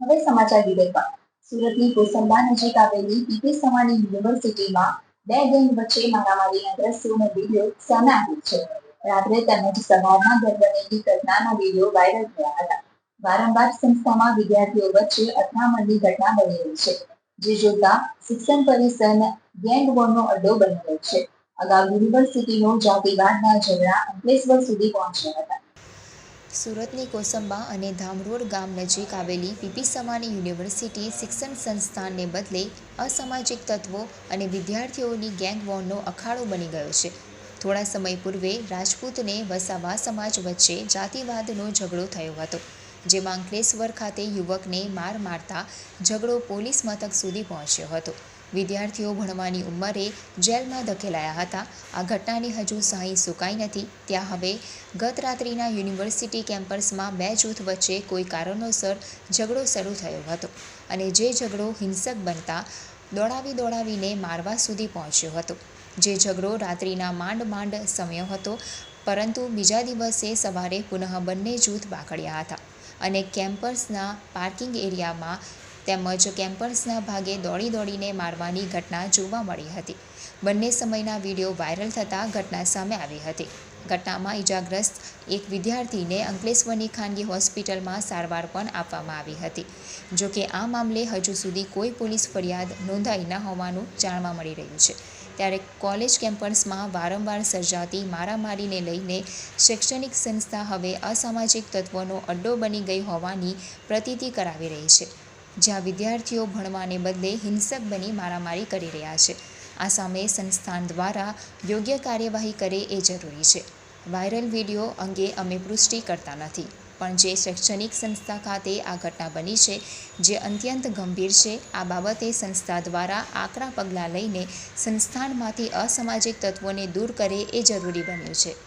હવે સમાચાર વિગતવાર. સુરતની કોસંબા નજીક આવેલી પીપી સવાણી યુનિવર્સિટીમાં બે ગેંગ વચ્ચે મારામારીના દ્રશ્યોનો વીડિયો સામે આવ્યો છે. રાત્રે તેમજ સવારમાં ગરબડેલી ઘટનાના વીડિયો વાયરલ થયા હતા. વારંવાર સંસ્થામાં વિદ્યાર્થીઓ વચ્ચે અથડામણની ઘટના બની રહી છે, જે જોતા શિક્ષણ પરિસર ગેંગ વોરનો અડ્ડો બની રહ્યો છે. અગાઉ યુનિવર્સિટીનો જાતિવાદના ઝઘડા અંકલેશ્વર સુધી પહોંચ્યા હતા. સુરતની કોસંબા અને ધામરોડ ગામ નજીક આવેલી પીપી સમાની યુનિવર્સિટી શિક્ષણ સંસ્થાનને બદલે અસામાજિક તત્વો અને વિદ્યાર્થીઓની ગેંગ વોરનો અખાડો બની ગયો છે. થોડા સમય પૂર્વે રાજપૂતને વસાવા સમાજ વચ્ચે જાતિવાદનો ઝઘડો થયો હતો. જેમાં અંકલેશ્વર ખાતે યુવકને માર મારતા ઝઘડો પોલીસ મથક સુધી પહોંચ્યો હતો. વિદ્યાર્થીઓ ભણવાની ઉંમરે જેલમાં ધકેલાયા હતા. આ ઘટનાની હજુ સહી સુકાઈ નથી. ત્યાં હવે ગત રાત્રિના યુનિવર્સિટી કેમ્પસમાં બે જૂથ વચ્ચે કોઈ કારણોસર ઝઘડો શરૂ થયો હતો અને જે ઝઘડો હિંસક બનતા દોડાવી દોડાવીને મારવા સુધી પહોંચ્યો હતો. જે ઝઘડો રાત્રિના માંડ માંડ સમયો હતો, પરંતુ બીજા દિવસે સવારે પુનઃ બંને જૂથ બાકડ્યા હતા. અને કેમ્પસના પાર્કિંગ એરિયામાં તેમજ કેમ્પસના ભાગે દોડી દોડીને મારવાની ઘટના જોવા મળી હતી. બંને સમયના વીડિયો વાયરલ થતાં ઘટના સામે આવી હતી. ઘટનામાં ઈજાગ્રસ્ત એક વિદ્યાર્થીને અંકલેશ્વરની ખાનગી હોસ્પિટલમાં સારવાર પણ આપવામાં આવી હતી. જો કે આ મામલે હજુ સુધી કોઈ પોલીસ ફરિયાદ નોંધાઈ ન હોવાનું જાણવા મળી રહ્યું છે. ત્યારે કોલેજ કેમ્પસમાં વારંવાર સર્જાતી મારામારીને લઈને શૈક્ષણિક સંસ્થા હવે અસામાજિક તત્વોનો અડ્ડો બની ગઈ હોવાની પ્રતીતિ કરાવી રહી છે, જ્યાં વિદ્યાર્થીઓ ભણવાને બદલે હિંસક બની મારામારી કરી રહ્યા છે. આ સામે સંસ્થાન દ્વારા યોગ્ય કાર્યવાહી કરે એ જરૂરી છે. વાયરલ વીડિયો અંગે અમે પુષ્ટિ કરતા નથી. પણ જે શૈક્ષણિક સંસ્થા ખાતે આ ઘટના બની છે, જે અત્યંત ગંભીર છે, આ બાબતે સંસ્થા દ્વારા આકરા પગલાં લઈને સંસ્થાનમાંથી અસામાજિક તત્વોને દૂર કરે એ જરૂરી બન્યું છે.